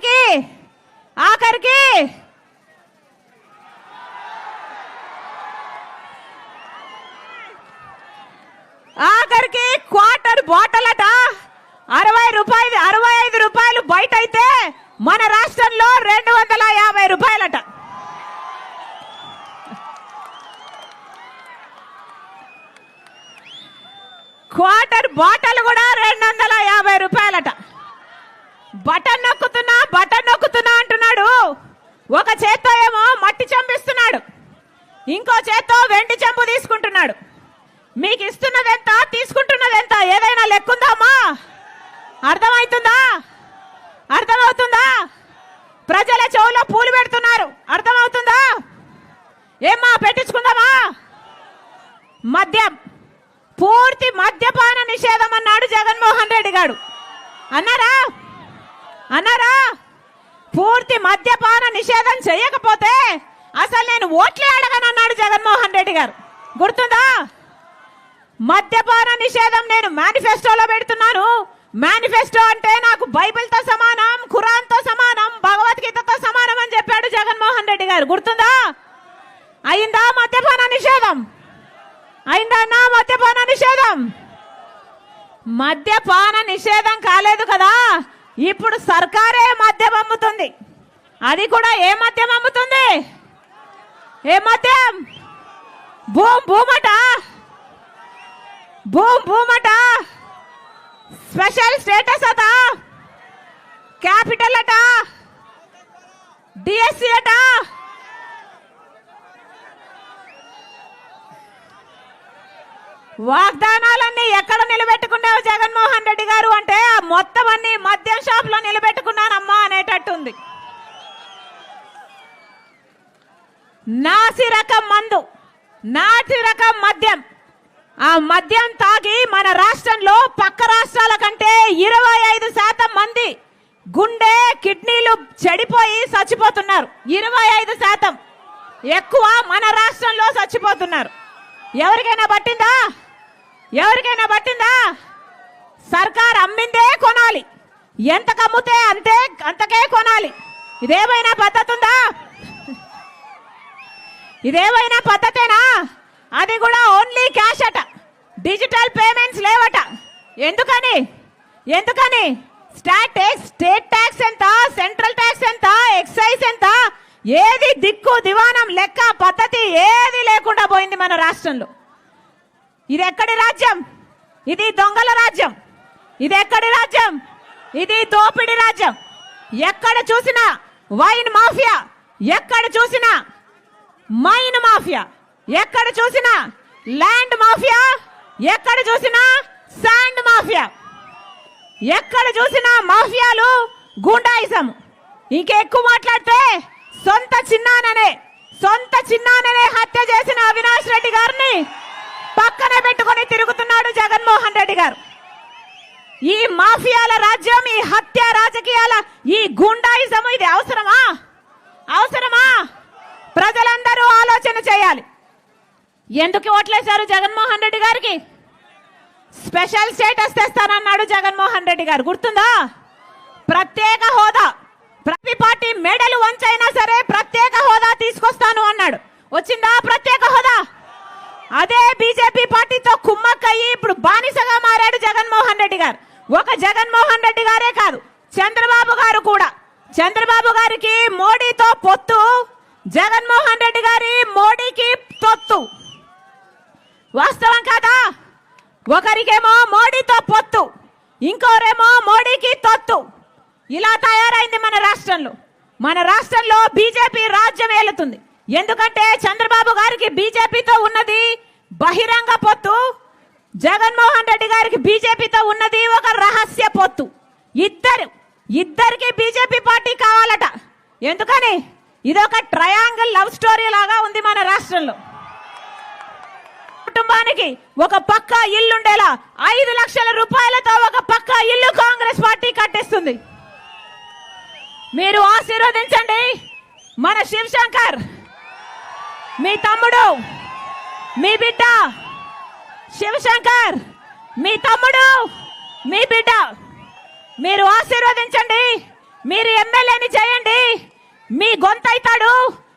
ఆఖరికి ఆఖరికి. ఆఖరికి క్వార్టర్ బాటల్ అట. అరవై రూపాయలు అరవై ఐదు రూపాయలు బయట అయితే మన రాష్ట్రంలో రెండు వందల యాభై రూపాయలట. క్వార్టర్ బాటల్ కూడా రెండు వందల యాభై రూపాయలట. బటన్ నొక్కుతూ బటన్ నొక్కుతున్నా అంటున్నాడు. ఒక చేత్తో ఏమో మట్టి చంపిస్తున్నాడు. ఇంకో చేత్తో వెండి చెంబు తీసుకుంటున్నాడు. మీకు ఇస్తున్నది ఎంత తీసుకుంటున్నది ఎంత ఏదైనా లెక్కుందామా? అర్థమవుతుందా అర్థమవుతుందా? ప్రజల చెవులో పూలు పెడుతున్నారు. అర్థమవుతుందా? ఏమ్మా పెట్టించుకుందామా? మద్యం. పూర్తి మద్యపాన నిషేధం అన్నాడు జగన్మోహన్ రెడ్డి గారు. అన్నారా? అన్నారా? పూర్తి మద్యపాన నిషేధం చేయకపోతే అసలు నేను ఓట్లే అడగనన్నాడు జగన్మోహన్ రెడ్డి గారు. గుర్తుందా? మద్యపాన నిషేధం నేను మేనిఫెస్టోలో పెడుతున్నాను. మేనిఫెస్టో అంటే నాకు బైబిల్తో సమానం ఖురాన్తో సమానం భగవద్గీతతో సమానం అని చెప్పాడు జగన్మోహన్ రెడ్డి గారు. గుర్తుందా? అయిందా మద్యపాన నిషేధం? అయిందా నా మద్యపాన నిషేధం? మద్యపాన నిషేధం కాలేదు కదా. ఇప్పుడు సర్కారే మద్యం అది కూడా ఏ మద్యం అమ్ముతుంది? ఏ మద్యం? భూమ్ భూమట? భూమ్ భూమట? స్పెషల్ స్టేటస్ అట? క్యాపిటల్ అట? డిఎస్సి అట? వాగ్దానాలన్నీ ఎక్కడ నిలబెట్టుకున్నావు జగన్మోహన్ రెడ్డి గారు? అంటే ఆ మొత్తం అన్ని మద్యం షాప్లో నిలబెట్టుకున్నానమ్మా అనేటట్టుంది. నాసి రకం మందు నాసి రకం మద్యం. ఆ మద్యం తాగి మన రాష్ట్రంలో పక్క రాష్ట్రాల కంటే ఇరవై ఐదు శాతం మంది గుండె కిడ్నీలు చెడిపోయి చచ్చిపోతున్నారు. ఇరవై ఐదు శాతం. ఎక్కువ మన రాష్ట్రంలో చచ్చిపోతున్నారు. ఎవరికైనా పట్టిందా? ఎవరికైనా పట్టిందా? సర్కార్ అమ్మిందే కొనాలి. ఎంత కమ్ముతే అంతే అంతకే కొనాలి. ఇదేమైనా పద్ధతి ఉందా? ఇదేమైనా పద్ధతేనా? అది కూడా ఓన్లీ క్యాష్ అట. డిజిటల్ పేమెంట్స్ లేవట. ఎందుకని? ఎందుకని? స్టాట్ స్టేట్ ట్యాక్స్ ఎంత? సెంట్రల్ ట్యాక్స్ ఎంత? ఎక్సైజ్ ఎంత? ఏది దిక్కు దివానం లెక్క పద్ధతి ఏది లేకుండా పోయింది మన రాష్ట్రంలో. ఇది ఎక్కడి రాజ్యం? ఇది దొంగల రాజ్యం. ఇది ఎక్కడి రాజ్యం? ఇది దోపిడి రాజ్యం. ఎక్కడ చూసినా వైన్ మాఫియా. ఎక్కడ చూసినా మైన్ మాఫియా. ఎక్కడ చూసినా ల్యాండ్ మాఫియా ఎక్కడ చూసినా శాండ్ మాఫియా. ఎక్కడ చూసినా మాఫియాలు గుండాయిజం. ఇంకెక్కువ మాట్లాడితే సొంత చిన్నాననే సొంత చిన్నాననే హత్య చేసిన అవినాష్ రెడ్డి గారిని పక్కన పెట్టుకొని తిరుగుతున్నాడు జగన్మోహన్ రెడ్డి గారు. ఈ మాఫియాల రాజ్యం ఈ హత్య రాజకీయాల ఈ గుండాయిజం ఇది అవసరమా? ఎందుకు ఓట్లేశారు జగన్మోహన్ రెడ్డి గారికి? స్పెషల్ స్టేటస్ తెస్తానన్నాడు జగన్మోహన్ రెడ్డి గారు. గుర్తుందా? ప్రత్యేక హోదా. ప్రతి పార్టీ మెడలు వంచైనా సరే ప్రత్యేక హోదా తీసుకొస్తాను అన్నాడు. వచ్చిందా ప్రత్యేక హోదా? అదే బీజేపీ పార్టీతో కుమ్మక్కయ్యి ఇప్పుడు బానిసగా మారాడు జగన్మోహన్ రెడ్డి గారు. ఒక జగన్మోహన్ రెడ్డి గారే కాదు చంద్రబాబు గారు కూడా. చంద్రబాబు గారికి మోడీతో పొత్తు జగన్మోహన్ రెడ్డి గారి మోడీకి పొత్తు వాస్తవం కాదా? ఒకరికేమో మోడీతో పొత్తు ఇంకోరేమో మోడీకి తొత్తు. ఇలా తయారైంది మన రాష్ట్రంలో. మన రాష్ట్రంలో బీజేపీ రాజ్యం ఏలుతుంది. ఎందుకంటే చంద్రబాబు గారికి బీజేపీతో ఉన్నది బహిరంగ పొత్తు జగన్మోహన్ రెడ్డి గారికి బీజేపీతో ఉన్నది ఒక రహస్య పొత్తు. ఇద్దరు ఇద్దరికి బీజేపీ పార్టీ కావాలట. ఎందుకని? ఇదొక ట్రయాంగిల్ లవ్ స్టోరీ లాగా ఉంది మన రాష్ట్రంలో. కుటుంబానికి ఒక పక్క ఇల్లుండేలా ఐదు లక్షల రూపాయలతో ఒక పక్క ఇల్లు కాంగ్రెస్ పార్టీ కట్టిస్తుంది. మీరు ఆశీర్వదించండి. మన శివశంకర్ మీ తమ్ముడు మీ బిడ్డ శివశంకర్ మీ తమ్ముడు మీ బిడ్డ మీరు ఆశీర్వదించండి. మీరు ఎమ్మెల్యేని చేయండి. మీ గొంతైతాడు.